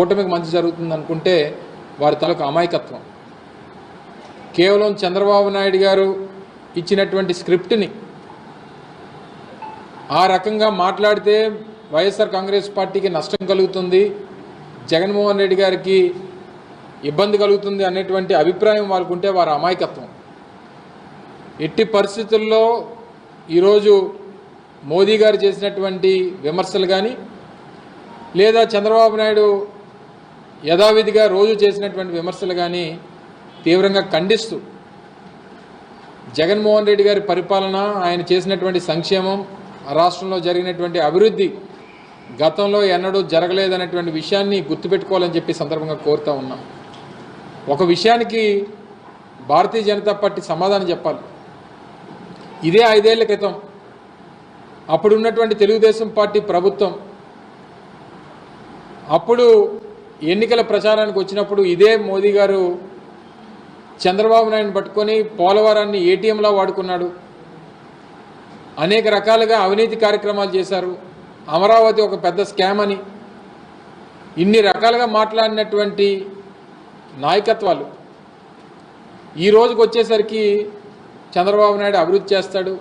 కూటమికి మంచి జరుగుతుంది అనుకుంటే వారి తలకు అమాయకత్వం. కేవలం చంద్రబాబు నాయుడు గారు ఇచ్చినటువంటి స్క్రిప్ట్ని ఆ రకంగా మాట్లాడితే వైఎస్ఆర్ కాంగ్రెస్ పార్టీకి నష్టం కలుగుతుంది జగన్మోహన్ రెడ్డి గారికి ఇబ్బంది కలుగుతుంది అనేటువంటి అభిప్రాయం వాళ్ళకు ఉంటే వారి అమాయకత్వం. ఎట్టి పరిస్థితుల్లో ఈరోజు మోదీ గారు చేసినటువంటి విమర్శలు కానీ లేదా చంద్రబాబు నాయుడు యథావిధిగా రోజు చేసినటువంటి విమర్శలు కానీ తీవ్రంగా ఖండిస్తూ జగన్మోహన్ రెడ్డి గారి పరిపాలన ఆయన చేసినటువంటి సంక్షేమం రాష్ట్రంలో జరిగినటువంటి అభివృద్ధి గతంలో ఎన్నడూ జరగలేదనేటువంటి విషయాన్ని గుర్తుపెట్టుకోవాలని చెప్పి సందర్భంగా కోరుతా ఉన్నాం. ఒక విషయానికి భారతీయ జనతా పార్టీ సమాధానం చెప్పాలి. ఇదే ఐదేళ్ళ క్రితం అప్పుడు ఉన్నటువంటి తెలుగుదేశం పార్టీ ప్రభుత్వం అప్పుడు ఎన్నికల ప్రచారానికి వచ్చినప్పుడు ఇదే మోదీ గారు చంద్రబాబు నాయుడుని పట్టుకొని పోలవరాన్ని ఏటీఎంలా వాడుకున్నాడు. అనేక రకాలుగా అవినీతి కార్యక్రమాలు చేశారు. అమరావతి ఒక పెద్ద స్కామ్ అని. ఇన్ని రకాలుగా మాట్లాడినటువంటి నాయకత్వాలు. ఈ రోజుకి వచ్చేసరికి చంద్రబాబు నాయుడు అభివృద్ధి చేస్తాడు.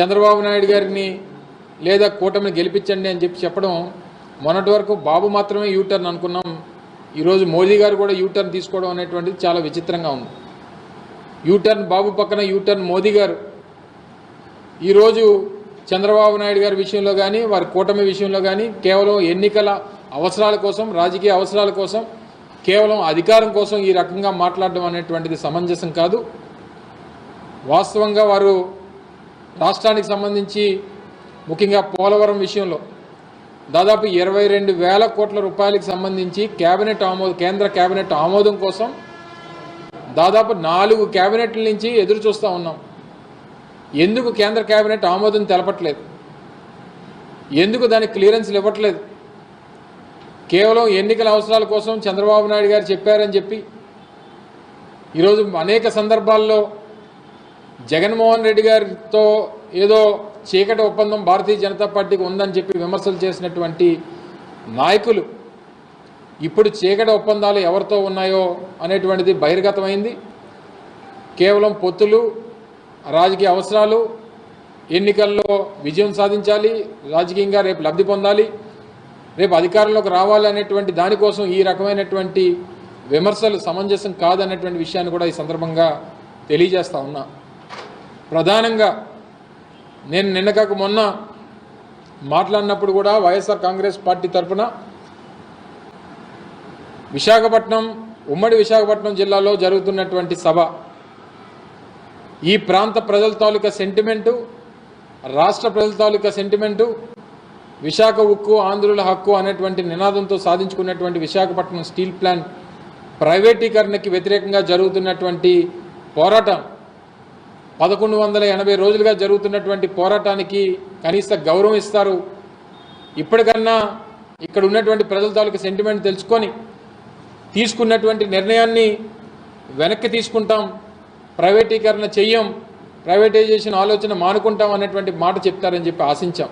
చంద్రబాబు నాయుడు గారిని లేదా కూటమిని గెలిపించండి అని చెప్పి చెప్పడం మొన్నటి వరకు బాబు మాత్రమే యూటర్న్ అనుకున్నాం. ఈరోజు మోదీ గారు కూడా యూటర్న్ తీసుకోవడం అనేటువంటిది చాలా విచిత్రంగా ఉంది. యూటర్న్ బాబు పక్కన యూటర్న్ మోదీ గారు. ఈరోజు చంద్రబాబు నాయుడు గారి విషయంలో కానీ వారి కూటమి విషయంలో కానీ కేవలం ఎన్నికల అవసరాల కోసం రాజకీయ అవసరాల కోసం కేవలం అధికారం కోసం ఈ రకంగా మాట్లాడడం అనేటువంటిది సమంజసం కాదు. వాస్తవంగా వారు రాష్ట్రానికి సంబంధించి ముఖ్యంగా పోలవరం విషయంలో దాదాపు ఇరవై రెండు వేల కోట్ల రూపాయలకు సంబంధించి కేబినెట్ ఆమోదం కేంద్ర కేబినెట్ ఆమోదం కోసం దాదాపు నాలుగు కేబినెట్ల నుంచి ఎదురు చూస్తూ ఉన్నాం. ఎందుకు కేంద్ర కేబినెట్ ఆమోదం తెలపట్లేదు? ఎందుకు దానికి క్లియరెన్స్లు ఇవ్వట్లేదు? కేవలం ఎన్నికల అవసరాల కోసం చంద్రబాబు నాయుడు గారు చెప్పారని చెప్పి ఈరోజు అనేక సందర్భాల్లో జగన్మోహన్ రెడ్డి గారితో ఏదో చీకటి ఒప్పందం భారతీయ జనతా పార్టీకి ఉందని చెప్పి విమర్శలు చేసినటువంటి నాయకులు ఇప్పుడు చీకటి ఒప్పందాలు ఎవరితో ఉన్నాయో అనేటువంటిది బహిర్గతమైంది. కేవలం పొత్తులు రాజకీయ అవసరాలు ఎన్నికల్లో విజయం సాధించాలి రాజకీయంగా రేపు లబ్ధి పొందాలి రేపు అధికారంలోకి రావాలి అనేటువంటి దానికోసం ఈ రకమైనటువంటి విమర్శలు సమంజసం కాదనేటువంటి విషయాన్ని కూడా ఈ సందర్భంగా తెలియజేస్తా ఉన్నా. ప్రధానంగా నేను నిన్నకాక మొన్న మాట్లాడినప్పుడు కూడా వైఎస్ఆర్ కాంగ్రెస్ పార్టీ తరఫున విశాఖపట్నం ఉమ్మడి విశాఖపట్నం జిల్లాలో జరుగుతున్నటువంటి సభ. ఈ ప్రాంత ప్రజల తాలూకా సెంటిమెంటు రాష్ట్ర ప్రజల తాలూకా సెంటిమెంటు విశాఖ ఉక్కు ఆంధ్రుల హక్కు అనేటువంటి నినాదంతో సాధించుకున్నటువంటి విశాఖపట్నం స్టీల్ ప్లాంట్ ప్రైవేటీకరణకి వ్యతిరేకంగా జరుగుతున్నటువంటి పోరాటం పదకొండు వందల ఎనభై రోజులుగా జరుగుతున్నటువంటి పోరాటానికి కనీస గౌరవం ఇస్తారు. ఇప్పటికన్నా ఇక్కడ ఉన్నటువంటి ప్రజల తాలూకు సెంటిమెంట్ తెలుసుకొని తీసుకున్నటువంటి నిర్ణయాన్ని వెనక్కి తీసుకుంటాం. ప్రైవేటీకరణ చెయ్యం. ప్రైవేటైజేషన్ ఆలోచన మానుకుంటాం అన్నటువంటి మాట చెప్తారని చెప్పి ఆశించాం.